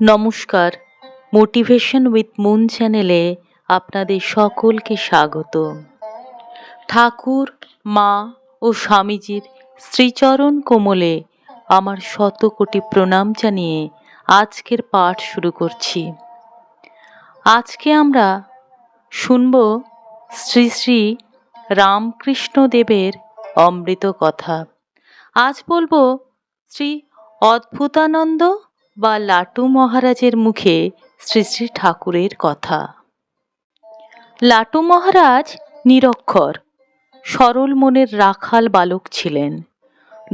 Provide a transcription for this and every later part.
নমস্কার। Motivation with moon চ্যানেলে আপনাদের সকলকে স্বাগত। ঠাকুর, মা ও স্বামীজির শ্রীচরণ কোমলে আমার শত কোটি প্রণাম জানিয়ে আজকের পাঠ শুরু করছি। আজকে আমরা শুনব শ্রী শ্রী রামকৃষ্ণ দেবের অমৃত কথা। আজ বলব শ্রী অদ্ভুতানন্দ বা লাটু মহারাজের মুখে শ্রী শ্রী ঠাকুরের কথা। লাটু মহারাজ নিরক্ষর, সরল মনের রাখাল বালক ছিলেন।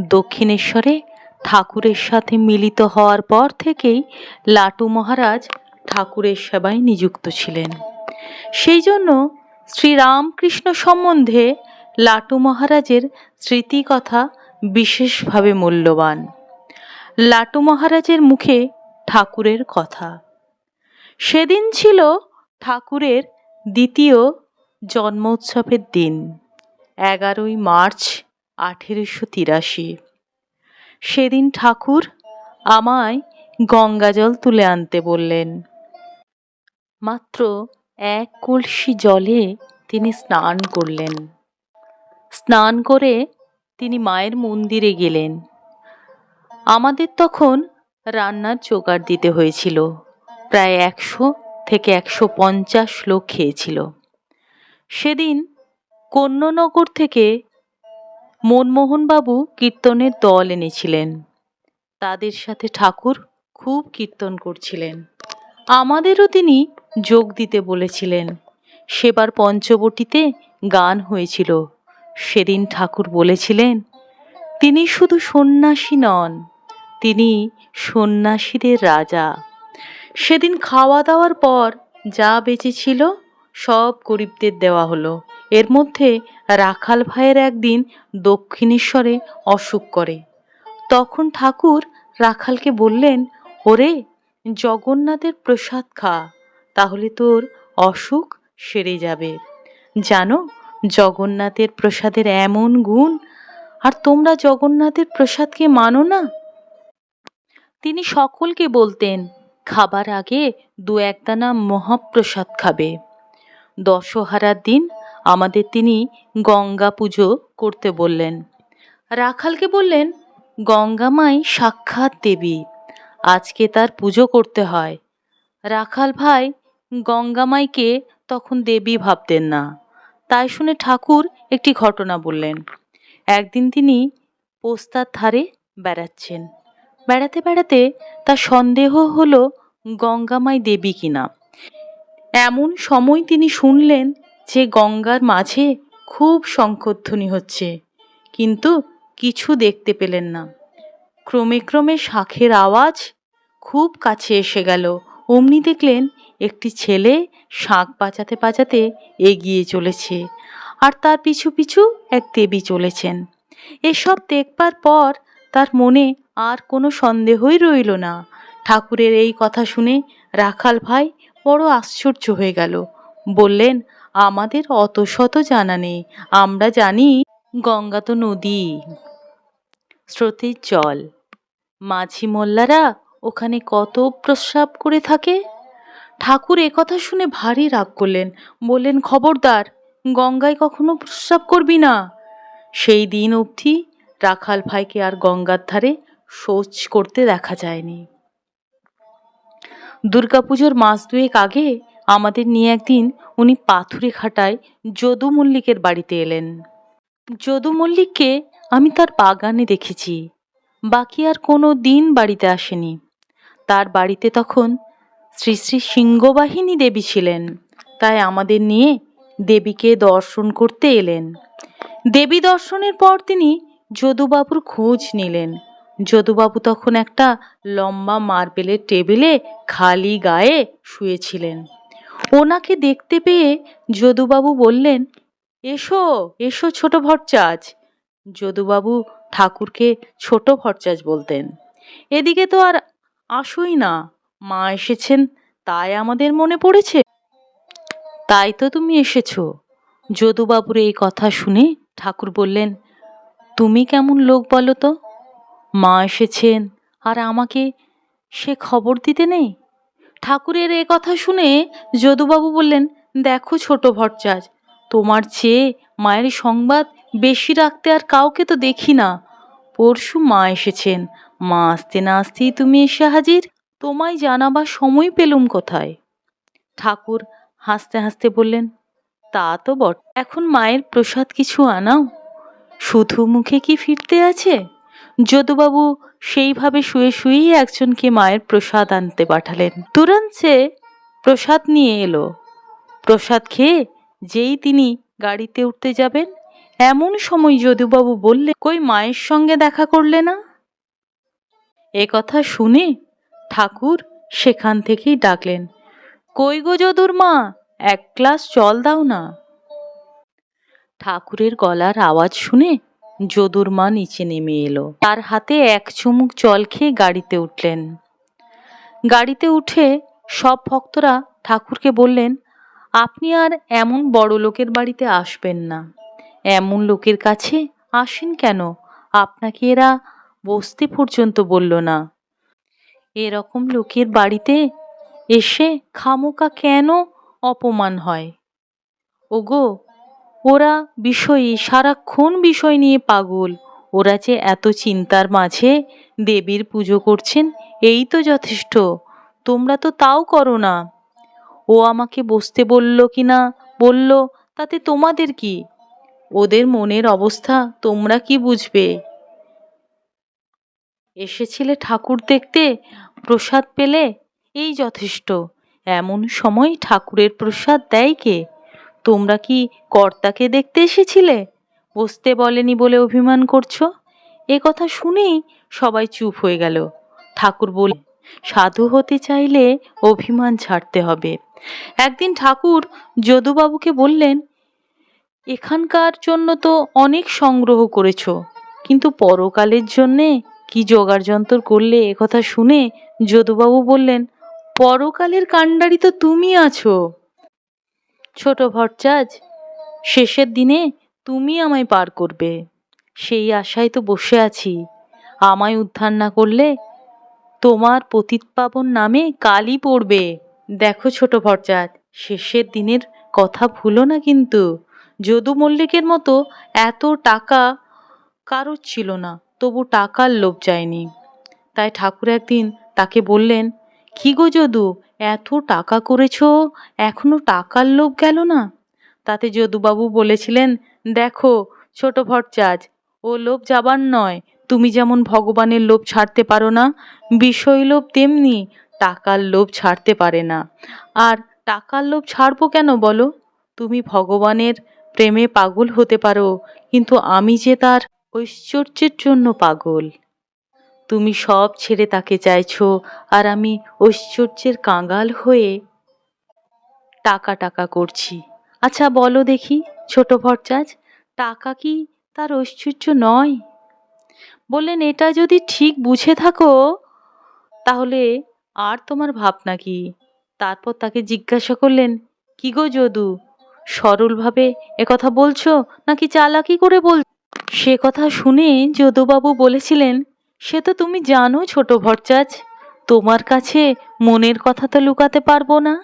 দক্ষিণেশ্বরে ঠাকুরের সাথে মিলিত হওয়ার পর থেকেই লাটু মহারাজ ঠাকুরের সেবায় নিযুক্ত ছিলেন। সেই জন্য শ্রীরামকৃষ্ণ সম্বন্ধে লাটু মহারাজের স্মৃতিকথা বিশেষভাবে মূল্যবান। লাটু মহারাজের মুখে ঠাকুরের কথা। সেদিন ছিল ঠাকুরের দ্বিতীয় জন্মোৎসবের দিন, এগারোই মার্চ আঠেরোশো তিরাশি। সেদিন ঠাকুর আমায় গঙ্গাজল তুলে আনতে বললেন। মাত্র এক কলসি জলে তিনি স্নান করলেন। স্নান করে তিনি মায়ের মন্দিরে গেলেন। আমাদের তখন রান্নার জোগাড় দিতে হয়েছিল। প্রায় একশো থেকে একশো পঞ্চাশ লোক খেয়েছিল। সেদিন কন্যনগর থেকে মনমোহনবাবু কীর্তনের দল এনেছিলেন। তাদের সাথে ঠাকুর খুব কীর্তন করছিলেন। আমাদেরও তিনি যোগ দিতে বলেছিলেন। সেবার পঞ্চবটিতে গান হয়েছিল। সেদিন ঠাকুর বলেছিলেন, তিনি শুধু সন্ন্যাসী নন তিনি সন্ন্যাসীদের রাজা। সেদিন খাওয়া দাওয়ার পর যা বেঁচেছিল সব গরিবদের দেওয়া হলো। এর মধ্যে রাখাল ভাইয়ের একদিন দক্ষিণেশ্বরে অসুখ করে। তখন ঠাকুর রাখালকে বললেন, ওরে, জগন্নাথের প্রসাদ খা, তাহলে তোর অসুখ সেরে যাবে। জানো, জগন্নাথের প্রসাদের এমন গুণ, আর তোমরা জগন্নাথের প্রসাদকে মানো না? তিনি সকলকে বলতেন, খাবার আগে দু একদানা মহাপ্রসাদ খাবে। দশহারার দিন আমাদের তিনি গঙ্গা পুজো করতে বললেন। রাখালকে বললেন, গঙ্গা মাই সাক্ষাৎ দেবী, আজকে তার পুজো করতে হয়। রাখাল ভাই, গঙ্গা মাইকে তখন দেবী ভাবতেন না। তাই শুনে ঠাকুর একটি ঘটনা বললেন। একদিন তিনি পোস্তার ধারে বেড়াচ্ছেন। বেড়াতে বেড়াতে তার সন্দেহ হলো গঙ্গামাই দেবী কিনা। এমন সময় তিনি শুনলেন যে গঙ্গার মাঝে খুব শঙ্খধ্বনি হচ্ছে, কিন্তু কিছু দেখতে পেলেন না। ক্রমে ক্রমে শাঁখের আওয়াজ খুব কাছে এসে গেল। অমনি দেখলেন একটি ছেলে শাঁখ বাজাতে বাজাতে এগিয়ে চলেছে আর তার পিছু পিছু এক দেবী চলেছেন। এসব দেখবার পর তার মনে আর কোনো সন্দেহই রইল না। ঠাকুরের এই কথা শুনে রাখাল ভাই বড় আশ্চর্য হয়ে গেল। বললেন, আমাদের অত শত জানা নেই। আমরা জানি গঙ্গা তো নদী, স্রোতের জল। মাঝি মোল্লারা ওখানে কত প্রস্রাব করে থাকে? ঠাকুর কথা শুনে ভারী রাগ করলেন। বললেন, খবরদার, গঙ্গায় কখনো প্রস্রাব করবি না? সেই দিন অবধি রাখাল ভাইকে আর গঙ্গার ধারে শৌচ করতে দেখা যায়নি। দুর্গাপুজোর মাস দুয়েক আগে আমাদের নিয়ে একদিন উনি পাথুরে খাটায় যদু মল্লিকের বাড়িতে এলেন। যদু মল্লিককে আমি তার বাগানে দেখেছি। বাকি আর কোনো দিন বাড়িতে আসেনি। তার বাড়িতে তখন শ্রী শ্রী সিংহবাহিনী দেবী ছিলেন। তাই আমাদের নিয়ে দেবীকে দর্শন করতে এলেন। দেবী দর্শনের পর তিনি যদুবাবুর খোঁজ নিলেন। যদুবাবু তখন একটা লম্বা মার্বেলের টেবিলে খালি গায়ে শুয়েছিলেন। ওনাকে দেখতে পেয়ে যদুবাবু বললেন, এসো এসো ছোট ভট্টাচ। যদুবাবু ঠাকুরকে ছোট ভট্টাচ বলতেন। এদিকে তো আর আসোই না, মা এসেছেন, তাই আমাদের মনে পড়েছে? তাই তো তুমি এসেছ। যদুবাবুর এই কথা শুনে ঠাকুর বললেন, তুমি কেমন লোক বলো তো? মা এসেছেন আর আমাকে সে খবর দিতে নেই? ঠাকুরের এ কথা শুনে যদুবাবু বললেন, দেখো ছোট ভট্টাচ তোমার চেয়ে মায়ের সংবাদ বেশি রাখতে আর কাউকে তো দেখি না। পরশু মা এসেছেন, মা আসতে না আসতেই তুমি এসে হাজির? তোমায় জানাবার সময় পেলুম কোথায়? ঠাকুর হাসতে হাসতে বললেন, তা তো বট, এখন মায়ের প্রসাদ কিছু আনাও? শুধু মুখে কি ফিরতে আছে? যদুবাবু সেইভাবে শুয়ে শুয়েই একজনকে মায়ের প্রসাদ আনতে পাঠালেন। সে প্রসাদ নিয়ে এলো। প্রসাদ খেয়ে যেই তিনি গাড়িতে উঠতে যাবেন, এমন সময় যদুবাবু বললে কই মায়ের সঙ্গে দেখা করলে না? এ কথা শুনে ঠাকুর সেখান থেকেই ডাকলেন, কই গো যদুর মা, এক গ্লাস জল দাও না। ঠাকুরের গলার আওয়াজ শুনে যদুর মা নিচে নেমে এলো। তার হাতে এক চুমুক জল খেয়ে গাড়িতে উঠলেন। গাড়িতে উঠে সব ভক্তরা ঠাকুরকে বললেন, আপনি আর এমন বড় লোকের বাড়িতে আসবেন না। এমন লোকের কাছে আসেন কেন? আপনাকে এরা বসতে পর্যন্ত বলল না। এরকম লোকের বাড়িতে এসে খামোকা কেন অপমান হয়? ওগো ওরা বিষয়ী, সারাক্ষণ বিষয় নিয়ে পাগল। ওরা যে এত চিন্তার মাঝে দেবীর পুজো করছেন, এই তো যথেষ্ট। তোমরা তো তাও করো না। ও আমাকে বসতে বলল কি না বলল, তাতে তোমাদের কি? ওদের মনের অবস্থা তোমরা কি বুঝবে? এসেছিলে ঠাকুর দেখতে, প্রসাদ পেলে? এই যথেষ্ট। এমন সময় ঠাকুরের প্রসাদ দেয় কে? তোমরা কি কর্তাকে দেখতে এসেছিলে? বসতে বলেনি বলে অভিমান করছ? এ কথা শুনেই সবাই চুপ হয়ে গেল। ঠাকুর বলে সাধু হতে চাইলে অভিমান ছাড়তে হবে। একদিন ঠাকুর যদুবাবুকে বললেন, এখানকার জন্য তো অনেক সংগ্রহ করেছ, কিন্তু পরকালের জন্যে কি জোগাড় যন্তর করলে একথা শুনে যদুবাবু বললেন, পরকালের কাণ্ডারি তো তুমি আছো। ছোট ভট্টাচ শেষের দিনে তুমি আমায় পার করবে। সেই আশায় তো বসে আছি। আমায় উদ্ধার না করলে তোমার পতিতপাবন নামে কালই পড়বে। দেখো ছোট ভট্টাচ শেষের দিনের কথা ভুলো না কিন্তু। যদু মল্লিকের মতো এত টাকা কারোর ছিল না, তবু টাকার লোভ যায়নি। তাই ঠাকুর একদিন তাকে বললেন কি গো যদু, এত টাকা করেছ? এখনও টাকার লোভ গেল না? তাতে যদুবাবু বলেছিলেন, দেখো, ছোট ভট্টাচ ও লোভ যাবার নয়। তুমি যেমন ভগবানের লোভ ছাড়তে পারো না, বিষয় লোভ তেমনি টাকার লোভ ছাড়তে পারে না। আর টাকার লোভ ছাড়বো কেন বলো? তুমি ভগবানের প্রেমে পাগল হতে পারো, কিন্তু আমি যে তার ঐশ্বর্যের জন্য পাগল। তুমি সব ছেড়ে তাকে চাইছো আর আমি ঐশ্বর্যের কাঙাল হয়ে টাকা টাকা করছি। আচ্ছা বলো দেখি, ছোট ভট্টাচ টাকা কি তার ঐশ্বর্য নয়? বললেন এটা যদি ঠিক বুঝে থাকো, তাহলে আর তোমার ভাবনা কি? তারপর তাকে জিজ্ঞাসা করলেন, কি গো যদু, সরলভাবে একথা বলছো? নাকি চালাকি করে বল সে কথা শুনে যদুবাবু বলেছিলেন সে তো তুমি জানো ছোট ভরচাজ। তোমার কাছে মনের কথা তো লুকাতে পারব না।